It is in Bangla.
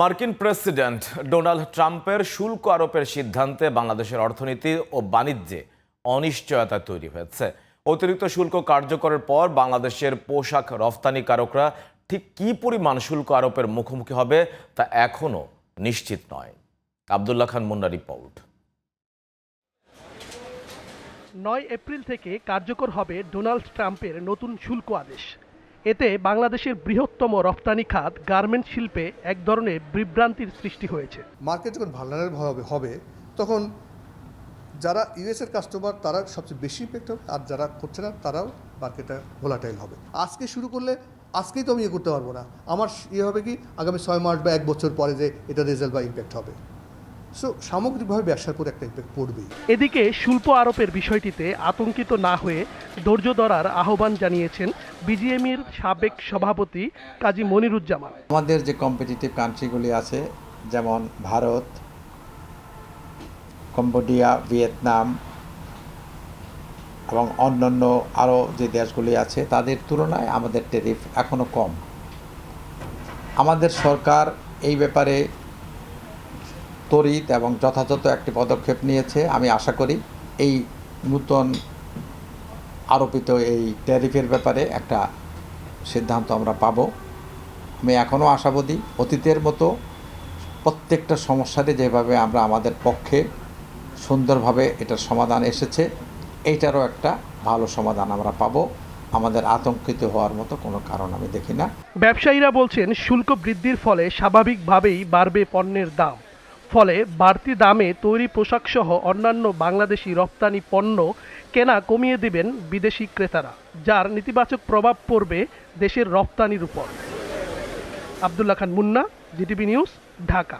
মার্কিন প্রেসিডেন্ট ডোনাল্ড ট্রাম্পের শুল্ক আরোপের সিদ্ধান্তে বাংলাদেশের অর্থনীতি ও বাণিজ্যে অনিশ্চয়তা তৈরি হয়েছে। অতিরিক্ত শুল্ক কার্যকরের পর বাংলাদেশের পোশাক রফতানিকারকরা ঠিক কী পরিমাণ শুল্ক আরোপের মুখোমুখি হবে তা এখনও নিশ্চিত নয়। আবদুল্লাহ খান মুন্না রিপোর্ট। নয় এপ্রিল থেকে কার্যকর হবে ডোনাল্ড ট্রাম্পের নতুন শুল্ক আদেশ। এতে বাংলাদেশের বৃহত্তম রপ্তানি খাত, গার্মেন্ট শিল্পে এক ধরনের বিভ্রান্তির সৃষ্টি হয়েছে। মার্কেট যখন ভালনারেবল হবে তখন যারা ইউএসের কাস্টমার তারা সবচেয়ে বেশি ইম্প্যাক্ট হবে, আর যারা করছে না, তারাও মার্কেটটা ভোলাটাইল হবে। আজকে শুরু করলে, আজকেই তো আমি ইয়ে করতে পারব না। আমার ইয়ে হবে কি, আগামী ছয় মাস বা এক বছর পরে যে এটা রেজাল্ট বা ইম্প্যাক্ট হবে। সো সামগ্রিকভাবে ব্যবসার উপর একটা ইম্প্যাক্ট পড়বেই। এদিকে শুল্ক আরোপের বিষয়টিতে আতঙ্কিত না হয়ে ধৈর্য ধরার আহ্বান জানিয়েছেন বিজিএমইর সাবেক সভাপতি কাজী মনিরুজ্জামান। আমাদের যে কম্পিটিটিভ কান্ট্রিগুলি আছে যেমন ভারত কম্বোডিয়া ভিয়েতনাম এবং অন্যান্য আরও যে দেশগুলি আছে তাদের তুলনায় আমাদের টেরিফ এখনও কম। আমাদের সরকার এই ব্যাপারে তড়িৎ এবং যথাযথ একটি পদক্ষেপ নিয়েছে। আমি আশা করি এই নূতন আরোপিত এই ট্যারিফের ব্যাপারে একটা সিদ্ধান্ত আমরা পাবো। আমি এখনও আশাবাদী, অতীতের মতো প্রত্যেকটা সমস্যাতে যেভাবে আমরা আমাদের পক্ষে সুন্দরভাবে এটার সমাধান এসেছে, এইটারও একটা ভালো সমাধান আমরা পাবো। আমাদের আতঙ্কিত হওয়ার মতো কোনো কারণ আমি দেখি না। ব্যবসায়ীরা বলছেন, শুল্ক বৃদ্ধির ফলে স্বাভাবিকভাবেই বাড়বে পণ্যের দাম। ফলে বাড়তি দামে তৈরি পোশাকসহ অন্যান্য বাংলাদেশি রপ্তানি পণ্য কেনা কমিয়ে দেবেন বিদেশি ক্রেতারা, যার নেতিবাচক প্রভাব পড়বে দেশের রপ্তানির উপর। Abdullah Khan Munna, GTV news, Dhaka.